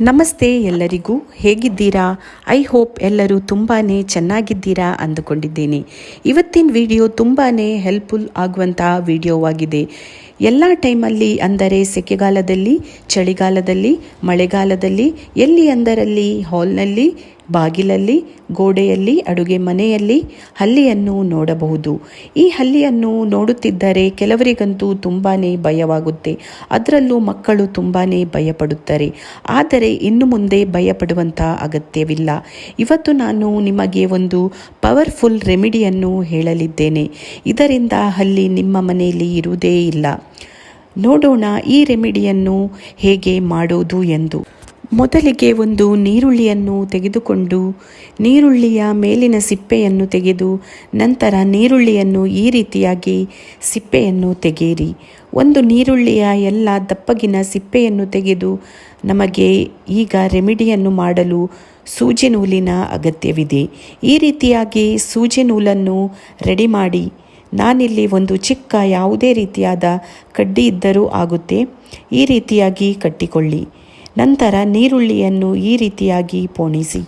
ನಮಸ್ತೆ ಎಲ್ಲರಿಗೂ ಹೇಗಿದ್ದೀರಾ? ಐ ಹೋಪ್ ಎಲ್ಲರೂ ತುಂಬಾ ಚೆನ್ನಾಗಿದ್ದೀರಾ ಅಂದುಕೊಂಡಿದ್ದೇನೆ. ಇವತ್ತಿನ ವಿಡಿಯೋ ತುಂಬಾ ಹೆಲ್ಪ್ಫುಲ್ ಆಗುವಂತಹ ವಿಡಿಯೋವಾಗಿದೆ. ಎಲ್ಲ ಟೈಮಲ್ಲಿ ಅಂದರೆ ಸೆಕೆಗಾಲದಲ್ಲಿ, ಚಳಿಗಾಲದಲ್ಲಿ, ಮಳೆಗಾಲದಲ್ಲಿ, ಎಲ್ಲಿ ಅಂದರಲ್ಲಿ, ಹಾಲ್ನಲ್ಲಿ ಬಾಗಿಲಲ್ಲಿ, ಗೋಡೆಯಲ್ಲಿ, ಅಡುಗೆ ಮನೆಯಲ್ಲಿ ಹಲ್ಲಿಯನ್ನು ನೋಡಬಹುದು. ಈ ಹಲ್ಲಿಯನ್ನು ನೋಡುತ್ತಿದ್ದರೆ ಕೆಲವರಿಗಂತೂ ತುಂಬಾ ಭಯವಾಗುತ್ತೆ. ಅದರಲ್ಲೂ ಮಕ್ಕಳು ತುಂಬಾ ಭಯಪಡುತ್ತಾರೆ. ಆದರೆ ಇನ್ನು ಮುಂದೆ ಭಯಪಡುವಂಥ ಅಗತ್ಯವಿಲ್ಲ. ಇವತ್ತು ನಾನು ನಿಮಗೆ ಒಂದು ಪವರ್ಫುಲ್ ರೆಮಿಡಿಯನ್ನು ಹೇಳಲಿದ್ದೇನೆ. ಇದರಿಂದ ಹಲ್ಲಿ ನಿಮ್ಮ ಮನೆಯಲ್ಲಿ ಇರುವುದೇ ಇಲ್ಲ. ನೋಡೋಣ ಈ ರೆಮಿಡಿಯನ್ನು ಹೇಗೆ ಮಾಡೋದು ಎಂದು. ಮೊದಲಿಗೆ ಒಂದು ನೀರುಳ್ಳಿಯನ್ನು ತೆಗೆದುಕೊಂಡು ನೀರುಳ್ಳಿಯ ಮೇಲಿನ ಸಿಪ್ಪೆಯನ್ನು ತೆಗೆದು ನಂತರ ನೀರುಳ್ಳಿಯನ್ನು ಈ ರೀತಿಯಾಗಿ ಸಿಪ್ಪೆಯನ್ನು ತೆಗೆಯಿರಿ. ಒಂದು ನೀರುಳ್ಳಿಯ ಎಲ್ಲ ದಪ್ಪಗಿನ ಸಿಪ್ಪೆಯನ್ನು ತೆಗೆದು ನಮಗೆ ಈಗ ರೆಮಿಡಿಯನ್ನು ಮಾಡಲು ಸೂಜಿ ನೂಲಿನ ಅಗತ್ಯವಿದೆ. ಈ ರೀತಿಯಾಗಿ ಸೂಜಿ ನೂಲನ್ನು ರೆಡಿ ಮಾಡಿ ನಾನಿಲ್ಲಿ ಒಂದು ಚಿಕ್ಕ ಯಾವುದೇ ರೀತಿಯಾದ ಕಡ್ಡಿ ಇದ್ದರೂ ಆಗುತ್ತೆ. ಈ ರೀತಿಯಾಗಿ ಕಟ್ಟಿಕೊಳ್ಳಿ. ನಂತರ ನೀರುಳ್ಳಿಯನ್ನು ಈ ರೀತಿಯಾಗಿ ಪೋಣಿಸಿ.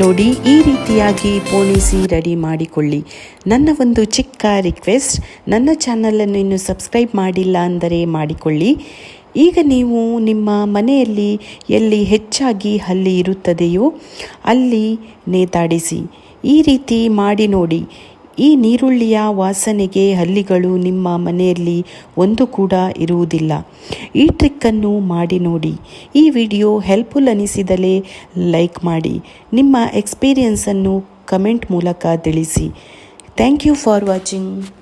ನೋಡಿ ಈ ರೀತಿಯಾಗಿ ಪೋಣಿಸಿ ರೆಡಿ ಮಾಡಿಕೊಳ್ಳಿ. ನನ್ನ ಒಂದು ಚಿಕ್ಕ ರಿಕ್ವೆಸ್ಟ್ ನನ್ನ ಚಾನಲನ್ನು ಇನ್ನು ಸಬ್ಸ್ಕ್ರೈಬ್ ಮಾಡಿಲ್ಲ ಅಂದರೆ ಮಾಡಿಕೊಳ್ಳಿ. ಈಗ ನೀವು ನಿಮ್ಮ ಮನೆಯಲ್ಲಿ ಎಲ್ಲಿ ಹೆಚ್ಚಾಗಿ ಹಲ್ಲಿ ಇರುತ್ತದೆಯೋ ಅಲ್ಲಿ ನೇತಾಡಿಸಿ. ಈ ರೀತಿ ಮಾಡಿ ನೋಡಿ. ಈ ನೀರುಳ್ಳಿಯ ವಾಸನೆಗೆ ಹಲ್ಲಿಗಳು ನಿಮ್ಮ ಮನೆಯಲ್ಲಿ ಒಂದು ಕೂಡ ಇರುವುದಿಲ್ಲ. ಈ ಟ್ರಿಕ್ಕನ್ನು ಮಾಡಿ ನೋಡಿ. ಈ ವಿಡಿಯೋ ಹೆಲ್ಪ್ಫುಲ್ ಅನಿಸಿದಲೇ ಲೈಕ್ ಮಾಡಿ. ನಿಮ್ಮ ಎಕ್ಸ್ಪೀರಿಯನ್ಸನ್ನು ಕಮೆಂಟ್ ಮೂಲಕ ತಿಳಿಸಿ. Thank you for watching.